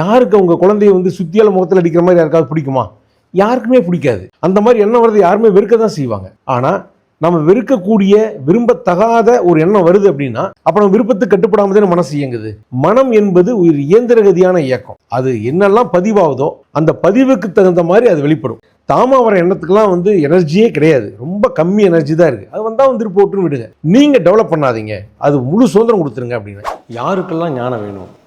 யாருக்கு அவங்க குழந்தைய வந்து சுத்தியால முகத்தில் அடிக்கிற மாதிரி யாருக்காவது பிடிக்குமா? யாருக்குமே பிடிக்காது. அந்த மாதிரி எண்ணம் வருது யாருமே வெறுக்க தான் செய்வாங்க. ஆனால் நம்ம வெறுக்கக்கூடிய விரும்பத்தகாத ஒரு எண்ணம் வருது அப்படின்னா அப்போ நம்ம விருப்பத்துக்கு கட்டுப்படாம தானே மனசு இயங்குது. மனம் என்பது ஒரு இயந்திரகதியான இயக்கம். அது என்னெல்லாம் பதிவாகுதோ அந்த பதிவுக்கு தகுந்த மாதிரி அது வெளிப்படும். தாமா வர எண்ணத்துக்கெல்லாம் வந்து எனர்ஜியே கிடையாது. ரொம்ப கம்மி எனர்ஜி தான் இருக்குது அது வந்தால் வந்து போட்டுன்னு விடுங்க. நீங்கள் டெவலப் பண்ணாதீங்க. அது முழு சுதந்திரம் கொடுத்துருங்க அப்படின்னு. யாருக்கெல்லாம் ஞானம் வேணும்?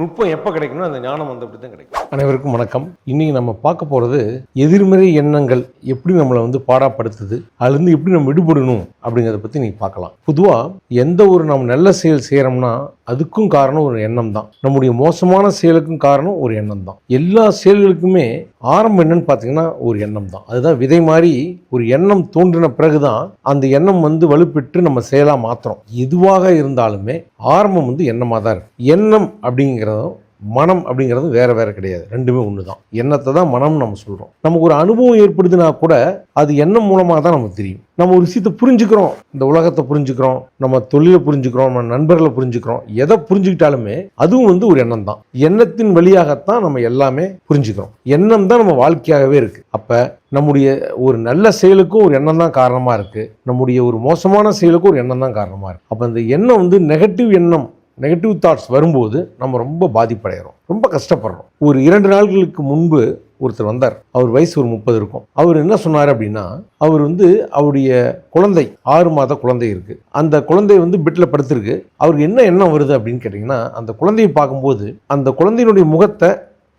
நுட்பம் எப்போ கிடைக்கணும் அந்த ஞானம் வந்தபடி தான் கிடைக்கும். அனைவருக்கும் வணக்கம். இன்னைக்கு நம்ம பார்க்க போகிறது எதிர்மறை எண்ணங்கள் எப்படி நம்மளை வந்து பாடாப்படுத்துது அதுலேருந்து எப்படி நம்ம விடுபடணும் அப்படிங்கிறத பற்றி நீங்கள் பார்க்கலாம். பொதுவாக எந்த ஒரு நம்ம நல்ல செயல் செய்கிறோம்னா அதுக்கும் காரணம் ஒரு எண்ணம் தான். நம்முடைய மோசமான செயலுக்கும் காரணம் ஒரு எண்ணம் தான். எல்லா செயல்களுக்குமே ஆரம்பம் என்னன்னு பார்த்தீங்கன்னா ஒரு எண்ணம் தான். அதுதான் விதை மாதிரி ஒரு எண்ணம் தோன்றின பிறகுதான் அந்த எண்ணம் வந்து வலுப்பெற்று நம்ம செயலாக மாற்றுறோம் எதுவாக இருந்தாலுமே ஆரம்பம் வந்து எண்ணமாக தான் இருக்கும். எண்ணம் அப்படிங்கிறதும் மனம் அப்படிங்கிறது வேற வேற கிடையாது. ரெண்டுமே ஒன்று தான் எண்ணத்தை தான் மனம்னு நம்ம சொல்கிறோம் நமக்கு ஒரு அனுபவம் ஏற்படுதுனா கூட அது எண்ணம் மூலமாக தான் நமக்கு தெரியும். நம்ம ஒரு விஷயத்தை புரிஞ்சுக்கிறோம். இந்த உலகத்தை புரிஞ்சுக்கிறோம். நம்ம தொழிலை புரிஞ்சுக்கிறோம். நம்ம நண்பர்களை புரிஞ்சுக்கிறோம். எதை புரிஞ்சுக்கிட்டாலுமே அதுவும் வந்து ஒரு எண்ணம் தான் எண்ணத்தின் வழியாகத்தான் நம்ம எல்லாமே புரிஞ்சுக்கிறோம். எண்ணம் தான் நம்ம வாழ்க்கையாகவே இருக்குது அப்போ நம்முடைய ஒரு நல்ல செயலுக்கும் ஒரு எண்ணம் தான் காரணமாக இருக்குது நம்முடைய ஒரு மோசமான செயலுக்கும் ஒரு எண்ணம் தான் காரணமாக இருக்குது அப்போ இந்த எண்ணம் வந்து நெகட்டிவ் எண்ணம் நெகட்டிவ் தாட்ஸ் வரும்போது நம்ம ரொம்ப பாதிப்படைகிறோம் ரொம்ப கஷ்டப்படுறோம். ஒரு இரண்டு நாட்களுக்கு முன்பு ஒருத்தர் வந்தார். அவர் வயசு ஒரு முப்பது இருக்கும். அவர் என்ன சொன்னார் அப்படின்னா அவர் வந்து அவருடைய குழந்தை ஆறு மாத குழந்தை இருக்குது அந்த குழந்தை வந்து பெட்டில் படுத்திருக்கு. அவருக்கு என்ன எண்ணம் வருது அப்படின்னு கேட்டிங்கன்னா அந்த குழந்தையை பார்க்கும்போது அந்த குழந்தையினுடைய முகத்தை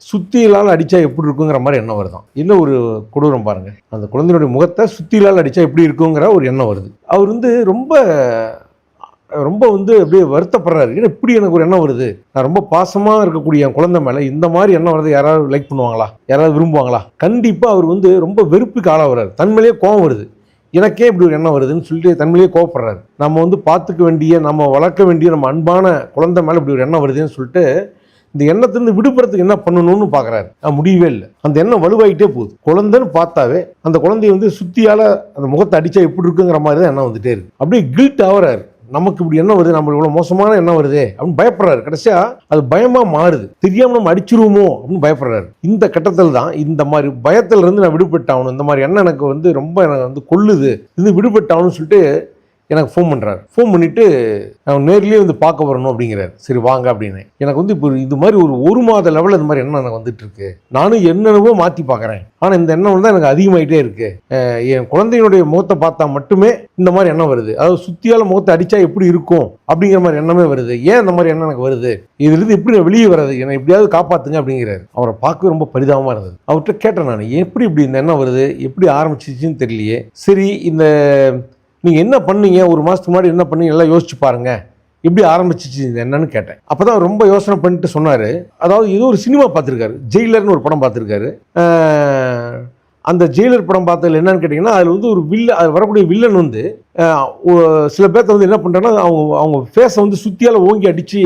சுத்தியலால் அடித்தா எப்படி இருக்குங்கிற மாதிரி எண்ணம் வருதான். என்ன ஒரு கொடூரம் பாருங்கள் அந்த குழந்தையினுடைய முகத்தை சுத்தியலால் அடித்தா எப்படி இருக்குங்கிற ஒரு எண்ணம் வருது. அவர் வந்து ரொம்ப ரொம்ப வந்து அப்படியே வருத்தப்படுறாரு. ஏன்னா இப்படி எனக்கு ஒரு எண்ணம் வருது. நான் ரொம்ப பாசமாக இருக்கக்கூடிய என் குழந்தை மேலே இந்த மாதிரி எண்ணம் வருது யாராவது லைக் பண்ணுவாங்களா? யாராவது விரும்புவாங்களா? கண்டிப்பாக அவர் வந்து ரொம்ப வெறுப்புக்கு ஆளாகிறார் தன்மையிலேயே கோவம் வருது. எனக்கே இப்படி ஒரு எண்ணம் வருதுன்னு சொல்லிட்டு தன்மையிலேயே கோவப்படுறாரு. நம்ம வந்து பார்த்துக்க வேண்டிய நம்ம வளர்க்க வேண்டிய நம்ம அன்பான குழந்தை மேலே இப்படி ஒரு எண்ணம் வருதுன்னு சொல்லிட்டு இந்த எண்ணத்திலிருந்து விடுபடுறதுக்கு என்ன பண்ணணும்னு பார்க்குறாரு நான் முடியவே இல்லை. அந்த எண்ணம் வலுவாயிட்டே போகுது. குழந்தைன்னு பார்த்தாவே அந்த குழந்தைய வந்து சுத்தியால் அந்த முகத்தை அடித்தா எப்படி இருக்குங்கிற மாதிரி தான் எண்ணம் வந்துட்டே இருக்கு. அப்படியே கில்ட் ஆகிறாரு. நமக்கு இப்படி என்ன வருது நம்ம இவ்வளோ மோசமான என்ன வருது அப்படின்னு பயப்படுறாரு. கடைசியாக அது பயமாக மாறுது. தெரியாமல் நம்ம அடிச்சிருவோமோ அப்படின்னு பயப்படுறாரு. இந்த கட்டத்தில் தான் இந்த மாதிரி பயத்திலிருந்து நான் விடுபட்டாகணும் இந்த மாதிரி எண்ணம் எனக்கு வந்து ரொம்ப எனக்கு வந்து கொள்ளுது இது விடுபட்டாகணும்னு சொல்லிட்டு எனக்கு ஃபோன் பண்ணுறாரு ஃபோன் பண்ணிவிட்டு நான் நேர்லேயே வந்து பார்க்க வரணும் அப்படிங்கிறாரு. சரி வாங்க அப்படின்னு. எனக்கு வந்து இப்போ இது மாதிரி ஒரு ஒரு மாத லெவலில் இந்த மாதிரி எண்ணம் எனக்கு வந்துட்டு இருக்கு. நானும் என்னென்னவோ மாற்றி பார்க்குறேன். ஆனால் இந்த எண்ணம் தான் எனக்கு அதிகமாகிட்டே இருக்கு. என் குழந்தையினுடைய முகத்தை பார்த்தா மட்டுமே இந்த மாதிரி எண்ணம் வருது. அதாவது சுற்றியால் முகத்தை அடித்தா எப்படி இருக்கும்? அப்படிங்கிற மாதிரி எண்ணமே வருது. ஏன் இந்த மாதிரி எண்ணம் எனக்கு வருது? இதுலேருந்து எப்படி நான் வெளியே வராது என்னை எப்படியாவது காப்பாற்றுங்க அப்படிங்கிறாரு. அவரை பார்க்கவே ரொம்ப பரிதாபமாக இருந்தது. அவர்கிட்ட கேட்டேன் நான் எப்படி இப்படி இந்த எண்ணம் வருது? எப்படி ஆரம்பிச்சிச்சுன்னு தெரியலையே? சரி இந்த நீங்கள் என்ன பண்ணீங்க? ஒரு மாதத்துக்கு முன்னாடி என்ன பண்ணீங்க? எல்லாம் யோசிச்சு பாருங்க. எப்படி ஆரம்பிச்சிச்சு என்னன்னு கேட்டேன். அப்போ தான் ரொம்ப யோசனை பண்ணிட்டு சொன்னார். அதாவது ஏதோ ஒரு சினிமா பார்த்துருக்காரு. ஜெயிலர்னு ஒரு படம் பார்த்துருக்காரு. அந்த ஜெயிலர் படம் பார்த்ததுல என்னன்னு கேட்டிங்கன்னா அதில் வந்து ஒரு வில்ல அது வரக்கூடிய வில்லன் வந்து சில பேர்த்த வந்து என்ன பண்ணுறாங்கன்னா அவங்க அவங்க ஃபேஸை வந்து சுத்தியால் ஓங்கி அடித்து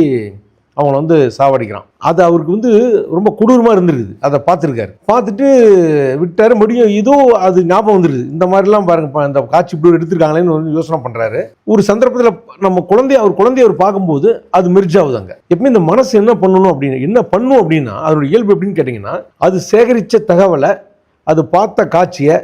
அவங்கள வந்து சாவடிக்கிறான். அது அவருக்கு வந்து ரொம்ப கொடூரமாக இருந்திருக்குது. அதை பார்த்துருக்காரு. பார்த்துட்டு விட்டார். மறுபடியும் ஏதோ அது ஞாபகம் வந்துருது. இந்த மாதிரிலாம் பாருங்க இந்த காட்சி இப்படி ஒரு எடுத்திருக்காங்களேன்னு வந்து யோசனை பண்ணுறாரு ஒரு சந்தர்ப்பத்தில் நம்ம குழந்தைய அவர் குழந்தைய அவர் பார்க்கும்போது அது மெர்ஜ் அங்கே எப்பவுமே இந்த மனசு என்ன பண்ணணும் அப்படின்னு என்ன பண்ணும் அப்படின்னா அதோட இயல்பு எப்படின்னு கேட்டிங்கன்னா அது சேகரித்த தகவலை அது பார்த்த காட்சியை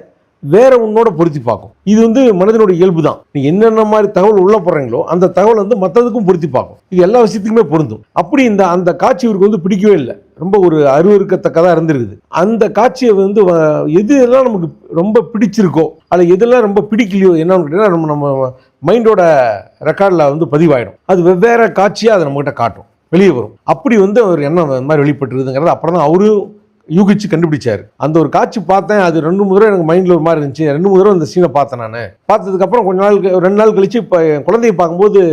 வேற உன்னோட பொருத்தி பார்க்கும். இது வந்து மனதினுடைய இயல்பு தான் நீ என்னென்ன மாதிரி தகவல் உள்ள போடுறீங்களோ அந்த தகவல் வந்து மற்றதுக்கும் பொருத்தி பார்க்கும். இது எல்லா விஷயத்துக்குமே பொருந்தும். அப்படி இந்த அந்த காட்சி இவருக்கு வந்து பிடிக்கவே இல்லை. ரொம்ப ஒரு அருவருக்கத்தக்கதாக இருந்திருக்குது. அந்த காட்சியை வந்து வ- எது எல்லாம் நமக்கு ரொம்ப பிடிச்சிருக்கோ அல்ல எதெல்லாம் ரொம்ப பிடிக்கலையோ என்னன்னு கேட்டீங்கன்னா நம்ம நம்ம மைண்டோட ரெக்கார்டில் வந்து பதிவாயிடும். அது வெவ்வேறு காட்சியாக அதை நம்மகிட்ட காட்டும். வெளியே வரும். அப்படி வந்து அவர் எண்ணம் அந்த மாதிரி வெளிப்பட்டுருதுங்கிறது அப்புறம் தான் அவரும் யூகிச்சு கண்டுபிடிச்சாரு. அந்த ஒரு காட்சி பார்த்தேன் அது ரெண்டு மூணு தடவை எனக்கு மைண்டில் ஒரு மாதிரி இருந்துச்சு. ரெண்டு மூணு தடவை அந்த சீனை பார்த்தேன் நான். பார்த்ததுக்கப்புறம் கொஞ்ச நாள் ரெண்டு நாள் கழிச்சு இப்போ குழந்தைய பார்க்கும்போது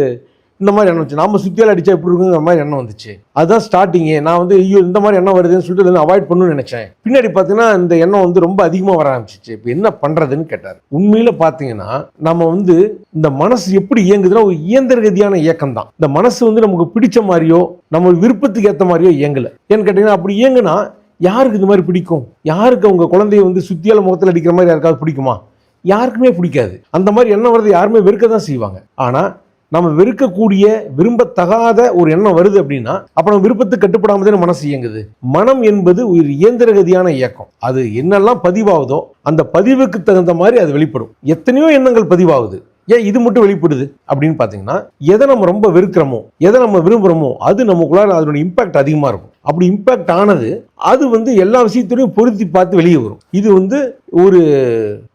இந்த மாதிரி எண்ணம் வந்துச்சு. நாம சுத்தியால் அடிச்சா எப்படி இருக்குங்கிற மாதிரி எண்ணம் வந்துச்சு. அதுதான் ஸ்டார்டிங்கே நான் வந்து ஐயோ இந்த மாதிரி எண்ணம் வருதுன்னு சொல்லிட்டு அவாய்ட் பண்ணணும்னு நினைச்சேன். பின்னாடி பார்த்தீங்கன்னா இந்த எண்ணம் வந்து ரொம்ப அதிகமாக வர ஆரம்பிச்சிச்சு. இப்போ என்ன பண்றதுன்னு கேட்டார். உண்மையில பார்த்தீங்கன்னா நம்ம வந்து இந்த மனசு எப்படி இயங்குதுன்னா ஒரு இயந்திர கதியான இயக்கம் தான் இந்த மனசு வந்து நமக்கு பிடிச்ச மாதிரியோ நம்ம விருப்பத்துக்கு ஏற்ற மாதிரியோ இயங்கலை. ஏன்னு கேட்டீங்கன்னா அப்படி இயங்குனா யாருக்கு இந்த மாதிரி பிடிக்கும்? யாருக்கு அவங்க குழந்தைய வந்து சுத்தியால முகத்தில் அடிக்கிற மாதிரி யாருக்காவது பிடிக்குமா? யாருக்குமே பிடிக்காது. அந்த மாதிரி எண்ணம் வருது யாருமே வெறுக்க தான் செய்வாங்க. ஆனால் நம்ம வெறுக்கக்கூடிய விரும்பத்தகாத ஒரு எண்ணம் வருது அப்படின்னா அப்போ நம்ம விருப்பத்துக்கு கட்டுப்படாமல் தான் மனசு இயங்குது. மனம் என்பது ஒரு இயந்திரகதியான இயக்கம். அது என்னெல்லாம் பதிவாகுதோ அந்த பதிவுக்கு தகுந்த மாதிரி அது வெளிப்படும். எத்தனையோ எண்ணங்கள் பதிவாகுது. ஏன் இது மட்டும் வெளிப்படுது? அப்படின்னு பார்த்தீங்கன்னா எதை நம்ம ரொம்ப வெறுக்கிறோமோ எதை நம்ம விரும்புகிறோமோ அது நமக்குள்ளார அதனுடைய இம்பாக்ட் அதிகமாக இருக்கும். அப்படி இம்பேக்ட் ஆனது அது வந்து எல்லா விஷயத்திலையும் பொருத்தி பார்த்து வெளியே வரும். இது வந்து ஒரு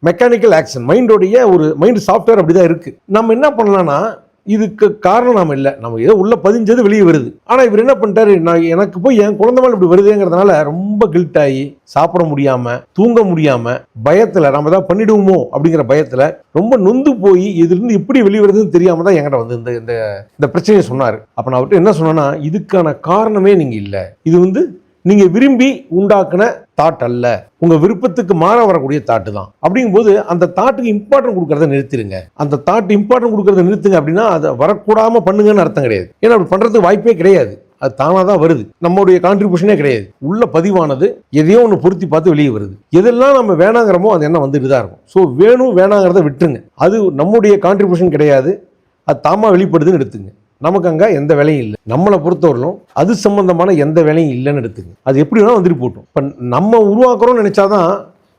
மெக்கானிக்கல் ஆக்ஷன் மைண்டோடைய ஒரு மைண்ட் சாஃப்ட்வேர் அப்படிதான் இருக்கு. நம்ம என்ன பண்ணலாம்னா இதுக்கு காரணம் நாம் இல்லை. நம்ம ஏதோ உள்ள பதிஞ்சது வெளியே வருது. ஆனால் இவர் என்ன பண்ணிட்டாரு? நான் எனக்கு போய் என் குழந்தை மேலே இப்படி வருதுங்கிறதுனால ரொம்ப கில்ட் ஆகி சாப்பிட முடியாம தூங்க முடியாம பயத்தில் நம்ம ஏதாவது பண்ணிடுவோமோ அப்படிங்கிற பயத்தில் ரொம்ப நொந்து போய் இதுலேருந்து எப்படி வெளியே வருதுன்னு தெரியாம தான் என்கிட்ட வந்து இந்த இந்த இந்த பிரச்சனையை சொன்னார். அப்போ நான் அவர்கிட்ட என்ன சொன்னேன்னா இதுக்கான காரணமே நீங்கள் இல்லை. இது வந்து நீங்க விரும்பி உண்டாக்குன தாட் அல்ல உங்க விருப்பத்துக்கு மாற வரக்கூடிய தாட்டு தான் அப்படிங்கும்போது அந்த தாட்டுக்கு இம்பார்ட்டன்ட் கொடுக்கறத நிறுத்திடுங்க அந்த தாட் இம்பார்ட்டன்ட் கொடுக்கறத நிறுத்துங்க அப்படின்னா அதை வரக்கூடாம பண்ணுங்கன்னு அர்த்தம் கிடையாது. ஏன்னா அப்படி பண்றதுக்கு வாய்ப்பே கிடையாது. அது தானாக தான் வருது. நம்மளுடைய கான்ட்ரிபியூஷனே கிடையாது. உள்ள பதிவானது எதையோ ஒன்று பொருத்தி பார்த்து வெளியே வருது. எதெல்லாம் நம்ம வேணாங்கிறமோ அது எண்ணம் வந்துட்டு தான் இருக்கும். ஸோ வேணும் வேணாங்கிறத விட்டுருங்க. அது நம்முடைய கான்ட்ரிபியூஷன் கிடையாது. அது தாமா வெளிப்படுதுன்னு எடுத்துங்க. நமக்கு அங்கே எந்த வேலையும் இல்லை. நம்மளை பொறுத்தவரையிலும் அது சம்மந்தமான எந்த வேலையும் இல்லைன்னு எடுத்துங்க அது எப்படி வேணால் வந்துட்டு போட்டோம். இப்போ நம்ம உருவாக்குறோம்னு நினச்சாதான்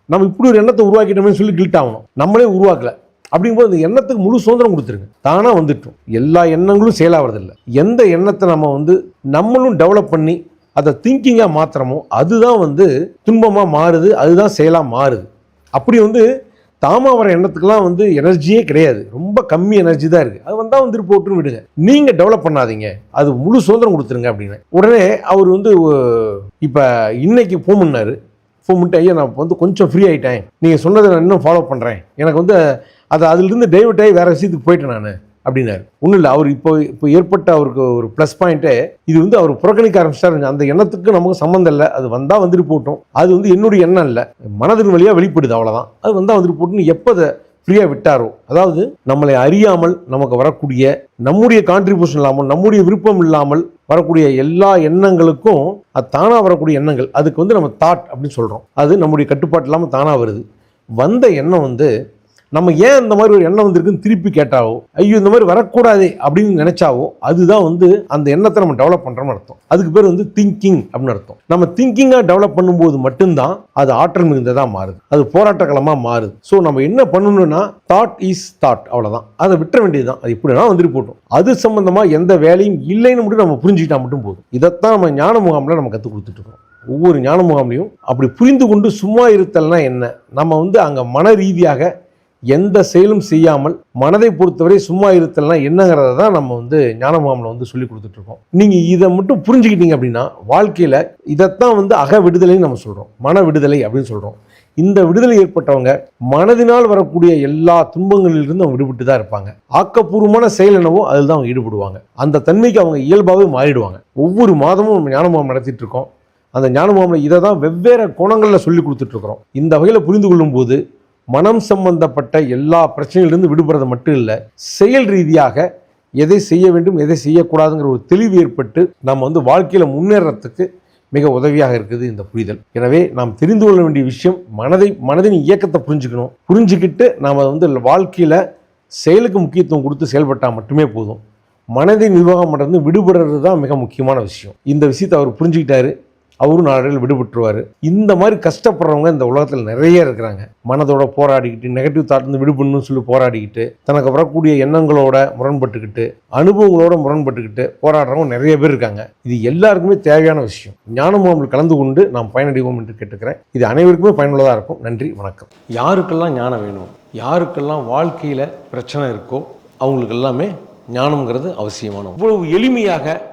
நம்ம இப்படி ஒரு எண்ணத்தை உருவாக்கிட்டோமே சொல்லி கில்ட் ஆகணும். நம்மளே உருவாக்கல. அப்படிங்கும்போது இந்த எண்ணத்துக்கு முழு சுதந்திரம் கொடுத்துருங்க. தானாக வந்துட்டோம். எல்லா எண்ணங்களும் செயலாகிறதில்ல எந்த எண்ணத்தை நம்ம வந்து நம்மளும் டெவலப் பண்ணி அதை திங்கிங்காக மாத்திரமோ அதுதான் வந்து துன்பமாக மாறுது அதுதான் செயலாக மாறுது. அப்படி வந்து தாமா வர எண்ணத்துக்கெல்லாம் வந்து எனர்ஜியே கிடையாது. ரொம்ப கம்மி எனர்ஜி தான் இருக்குது அது வந்தால் வந்துட்டு போட்டுன்னு விடுங்க. நீங்கள் டெவலப் பண்ணாதீங்க. அது முழு சுதந்திரம் கொடுத்துருங்க அப்படின்னு. உடனே அவர் வந்து இப்போ இன்னைக்கு ஃபோன் பண்ணாரு. ஃபோன் பண்ணிட்டு ஐயா நான் வந்து கொஞ்சம் ஃப்ரீ ஆகிட்டேன் நீங்கள் சொன்னதை நான் இன்னும் ஃபாலோ பண்ணுறேன் எனக்கு வந்து அது அதிலிருந்து டைவர்ட் ஆகி வேறு விஷயத்துக்கு போயிட்டேன் நான். அப்படின்னாரு. ஒன்றும் இல்லை அவர் இப்போ இப்போ ஏற்பட்ட அவருக்கு ஒரு ப்ளஸ் பாயிண்ட்டே இது வந்து அவர் புறக்கணிக்க ஆரம்பிச்சிட்டாரு. அந்த எண்ணத்துக்கு நமக்கு சம்மந்தம் இல்லை. அது வந்தால் வந்துட்டு போட்டோம். அது வந்து என்னுடைய எண்ணம் இல்லை. மனதின் வழியாக வெளிப்படுது அவ்வளோதான் அது வந்தால் வந்துட்டு போட்டுன்னு எப்போ அதை ஃப்ரீயாக விட்டாரோ அதாவது நம்மளை அறியாமல் நமக்கு வரக்கூடிய நம்முடைய கான்ட்ரிபியூஷன் இல்லாமல் நம்முடைய விருப்பம் இல்லாமல் வரக்கூடிய எல்லா எண்ணங்களுக்கும் அது தானாக வரக்கூடிய எண்ணங்கள். அதுக்கு வந்து நம்ம தாட் அப்படின்னு சொல்கிறோம் அது நம்முடைய கட்டுப்பாடு இல்லாமல் தானாக வருது. வந்த எண்ணம் வந்து நம்ம ஏன் இந்த மாதிரி ஒரு எண்ணம் வந்திருக்குன்னு திருப்பி கேட்டாவோ ஐயோ இந்த மாதிரி வரக்கூடாதே அப்படின்னு நினைச்சாவோ அதுதான் வந்து அந்த எண்ணத்தை நம்ம டெவலப் பண்ணுறோம்னு அர்த்தம். அதுக்கு பேர் வந்து திங்கிங் அப்படின்னு அர்த்தம். நம்ம திங்கிங்காக டெவலப் பண்ணும்போது மட்டும்தான் அது ஆற்றல் மிகுந்ததாக மாறுது. அது போராட்டக்களமாக மாறுது. ஸோ நம்ம என்ன பண்ணணும்னா தாட் இஸ் தாட் அவ்வளோதான் அதை விட்டுற வேண்டியதுதான். அது இப்படினா வந்துட்டு போட்டோம். அது சம்மந்தமாக எந்த வேலையும் இல்லைன்னு மட்டும் நம்ம புரிஞ்சுக்கிட்டா மட்டும் போதும். இதைத்தான் நம்ம ஞான முகாமில் நம்ம கற்றுக் கொடுத்துட்டு இருக்கோம். ஒவ்வொரு ஞான முகாம்லையும் அப்படி புரிந்து கொண்டு சும்மா இருத்தல்னா என்ன? நம்ம வந்து அங்கே மன ரீதியாக எந்த செயலும் செய்யாமல் மனதை பொறுத்தவரை சும்மா இருத்தல்னா என்னங்கிறத தான் நம்ம வந்து ஞானமாமலை வந்து சொல்லி கொடுத்துட்ருக்கோம் நீங்கள் இதை மட்டும் புரிஞ்சுக்கிட்டீங்க அப்படின்னா வாழ்க்கையில் இதைத்தான் வந்து அக விடுதலைன்னு நம்ம சொல்கிறோம் மன விடுதலை அப்படின்னு சொல்கிறோம் இந்த விடுதலை ஏற்பட்டவங்க மனதினால் வரக்கூடிய எல்லா துன்பங்களிலிருந்து அவங்க விடுபட்டு தான் இருப்பாங்க. ஆக்கப்பூர்வமான செயல் என்னவோ அதில் தான் அவங்க ஈடுபடுவாங்க. அந்த தன்மைக்கு அவங்க இயல்பாகவே மாறிடுவாங்க. ஒவ்வொரு மாதமும் நம்ம ஞான நடத்திட்டு இருக்கோம். அந்த ஞானமாமலை இதை தான் வெவ்வேறு கோணங்களில் சொல்லி கொடுத்துட்ருக்குறோம் இந்த வகையில் புரிந்து கொள்ளும்போது மனம் சம்பந்தப்பட்ட எல்லா பிரச்சனைகளிலிருந்து விடுபடுறது மட்டும் இல்லை செயல் ரீதியாக எதை செய்ய வேண்டும் எதை செய்யக்கூடாதுங்கிற ஒரு தெளிவு ஏற்பட்டு நம்ம வந்து வாழ்க்கையில் முன்னேறத்துக்கு மிக உதவியாக இருக்குது இந்த புரிதல். எனவே நாம் தெரிந்து கொள்ள வேண்டிய விஷயம் மனதை மனதின் இயக்கத்தை புரிஞ்சுக்கணும். புரிஞ்சுக்கிட்டு நாம் வந்து வாழ்க்கையில் செயலுக்கு முக்கியத்துவம் கொடுத்து செயல்பட்டால் மட்டுமே போதும். மனதை நிர்வாகம் பண்ணுறது விடுபடுறது தான் மிக முக்கியமான விஷயம். இந்த விஷயத்தை அவர் புரிஞ்சுக்கிட்டாரு. அவரும் நாளையில் விடுபட்டுருவார். இந்த மாதிரி கஷ்டப்படுறவங்க இந்த உலகத்தில் நிறைய இருக்கிறாங்க. மனதோட போராடிக்கிட்டு நெகட்டிவ் தாட்லேருந்து விடுபடணும்னு சொல்லி போராடிக்கிட்டு தனக்கு வரக்கூடிய எண்ணங்களோட முரண்பட்டுக்கிட்டு அனுபவங்களோட முரண்பட்டுக்கிட்டு போராடுறவங்க நிறைய பேர் இருக்காங்க. இது எல்லாருக்குமே தேவையான விஷயம். ஞானமும் கலந்து கொண்டு நாம் பயனடைவோம் என்று கேட்டுக்கிறேன். இது அனைவருக்குமே பயனுள்ளதாக இருக்கும். நன்றி வணக்கம். யாருக்கெல்லாம் ஞானம் வேணும் யாருக்கெல்லாம் வாழ்க்கையில் பிரச்சனை இருக்கோ அவங்களுக்கு எல்லாமே ஞானம்ங்கிறது அவசியமான இவ்வளவு எளிமையாக